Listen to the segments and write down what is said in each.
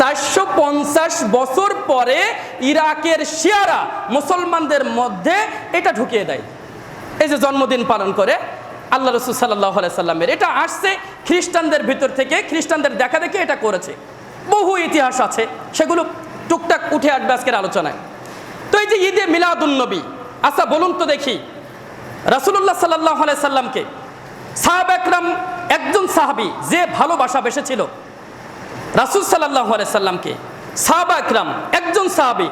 চারশো পঞ্চাশ বছর পরে ইরাকের শিয়ারা মুসলমানদের মধ্যে এটা ঢুকিয়ে দেয়। এই যে জন্মদিন পালন করে, আল্লাহ রসুল সাল্লাহ সাল্লামের, এটা আসছে খ্রিস্টানদের ভিতর থেকে, খ্রিস্টানদের দেখা দেখে এটা করেছে। বহু ইতিহাস আছে, সেগুলো টুকটাক উঠে আসবে আজকের আলোচনায়। তো এই যে ঈদে মিলাদুন্নবী আচ্ছা বলুন তো দেখি রাসুল্লাহ সাল্লাহ সাল্লামকে সাহাব একরাম একজন সাহাবি যে ভালোবাসা বেসেছিল রাসুল সাল্লাহ সাল্লামকে, সাহাবা একরাম, একজন সাহাবি,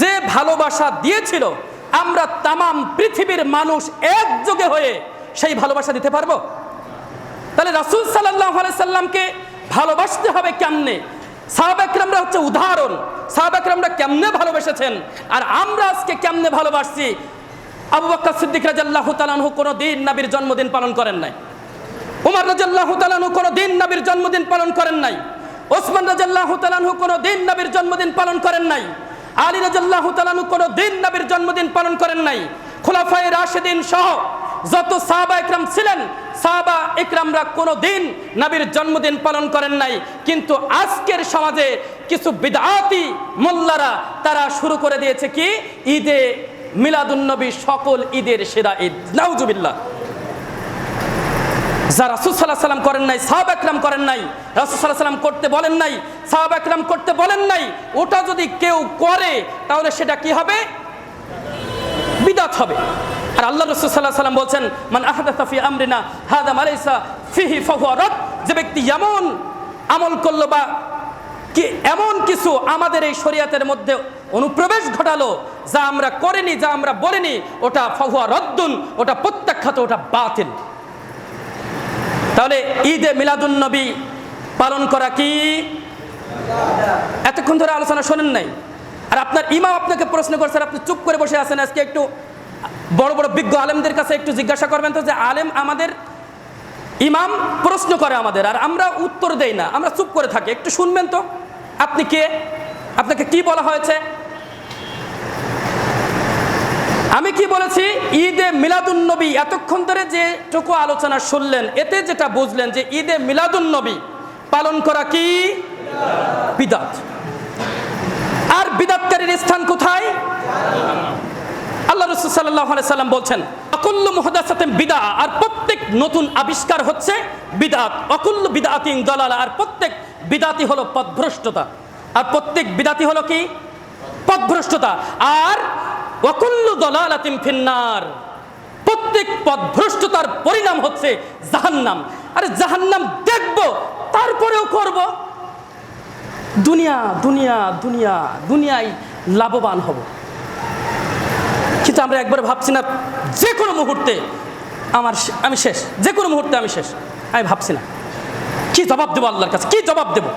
যে ভালোবাসা দিয়েছিল, আমরা তামাম পৃথিবীর মানুষ একযোগে হয়ে সেই ভালোবাসা দিতে পারব? তাহলে রাসুল সাল্লাহ সাল্লামকে ভালোবাসতে হবে কেমনে? সাহাব একরামরা হচ্ছে উদাহরণ। সাহাব একরামরা কেমনে ভালোবেসেছেন? আর আমরা আজকে কেমনে ভালোবাসছি? আবু বক্কর সিদ্দিক রাজাল্লাহ তালানহু কোনো দিন নাবির জন্মদিন পালন করেন নাই। উমর রাজাল্লাহ তালানহু কোনো দিন নাবির জন্মদিন পালন করেন নাই। ওসমান রাজাল্লাহ তালানহু কোনো দিন নবীর জন্মদিন পালন করেন নাই। আলী রাজাল্লাহ তালানহু কোনো দিন নবীর জন্মদিন পালন করেন নাই। খোলাফায়ে রাশেদিন সহ যত সাহাবা একরাম ছিলেন, সাহাবা একরামরা কোনো দিন নবীর জন্মদিন পালন করেন নাই। কিন্তু আজকের সমাজে কিছু বিদাতি মোল্লারা তারা শুরু করে দিয়েছে কি? ঈদে মিলাদুন্নবী সকল ঈদের সেরা ঈদ। নাউজুবিল্লাহ। যা রাসুল সাল্লাহ সাল্লাম করেন নাই, সাহাব একরাম করেন নাই, রাসুল সাল্লাহ সাল্লাম করতে বলেন নাই, সাহাব একরাম করতে বলেন নাই, ওটা যদি কেউ করে, তাহলে সেটা কি হবে? বিদাত হবে। আর আল্লাহ রসুল সাল্লাহ সাল্লাম বলছেন, মান আহাদা ফি আমরিনা, হাদা মালাইসা ফিহি ফাহুয়া রদ যে ব্যক্তি এমন আমল করল বা কি, এমন কিছু আমাদের এই শরীয়তের মধ্যে অনুপ্রবেশ ঘটালো, যা আমরা করিনি, যা আমরা বলিনি, ওটা ফাহুয়া রদ্দুন, ওটা প্রত্যাখ্যাত, ওটা বাতিল। তাহলে ঈদে মিলাদুন্নবী পালন করা কি? এতক্ষণ ধরে আলোচনা শোনেন নাই। আর আপনার ইমাম আপনাকে প্রশ্ন করছেন আপনি চুপ করে বসে আছেন, আজকে একটু বড় বড় বিজ্ঞ আলেমদের কাছে একটু জিজ্ঞাসা করবেন তো যে আলেম আমাদের, ইমাম প্রশ্ন করে আমাদের, আর আমরা উত্তর দেই না, আমরা চুপ করে থাকি। একটু শুনবেন তো, আপনি কে? আপনাকে কি বলা হয়েছে? আমি কি বলেছি? ঈদে মিলাদুন্নবী এতক্ষণ ধরে যেটুকু আলোচনা শুনলেন, এতে যেটা বুঝলেন যে ঈদে মিলাদুন্নবী পালন করা কি? বিদাত। আর বিদাতকারীর স্থান কোথায়? আল্লাহ রসুল সাল্লাহ সাল্লাম বলছেন, অকুল্ল মুহদাসাতেন বিদা আর প্রত্যেক নতুন আবিষ্কার হচ্ছে বিদাত অকুল্ল বিদাতিং দলালা, আর প্রত্যেক বিদাতি হলো পথভ্রষ্টতা। আর প্রত্যেক বিদাতি হলো কি? পথভ্রষ্টতা। আর অকুল্ল দলালাতিম ফিন্নার। প্রত্যেক পথভ্রষ্টতার পরিণাম হচ্ছে জাহান্নাম। আরে জাহান্নাম দেখব, তারপরেও করব। দুনিয়া দুনিয়া দুনিয়া, দুনিয়ায় লাভবান হব। কিন্তু আমরা একবার ভাবছি না যে কোনো মুহূর্তে আমার আমি শেষ যে কোনো মুহূর্তে আমি শেষ। আমি ভাবছি না। কি জবাব দেবো আল্লাহর কাছে? কি জবাব দেবো?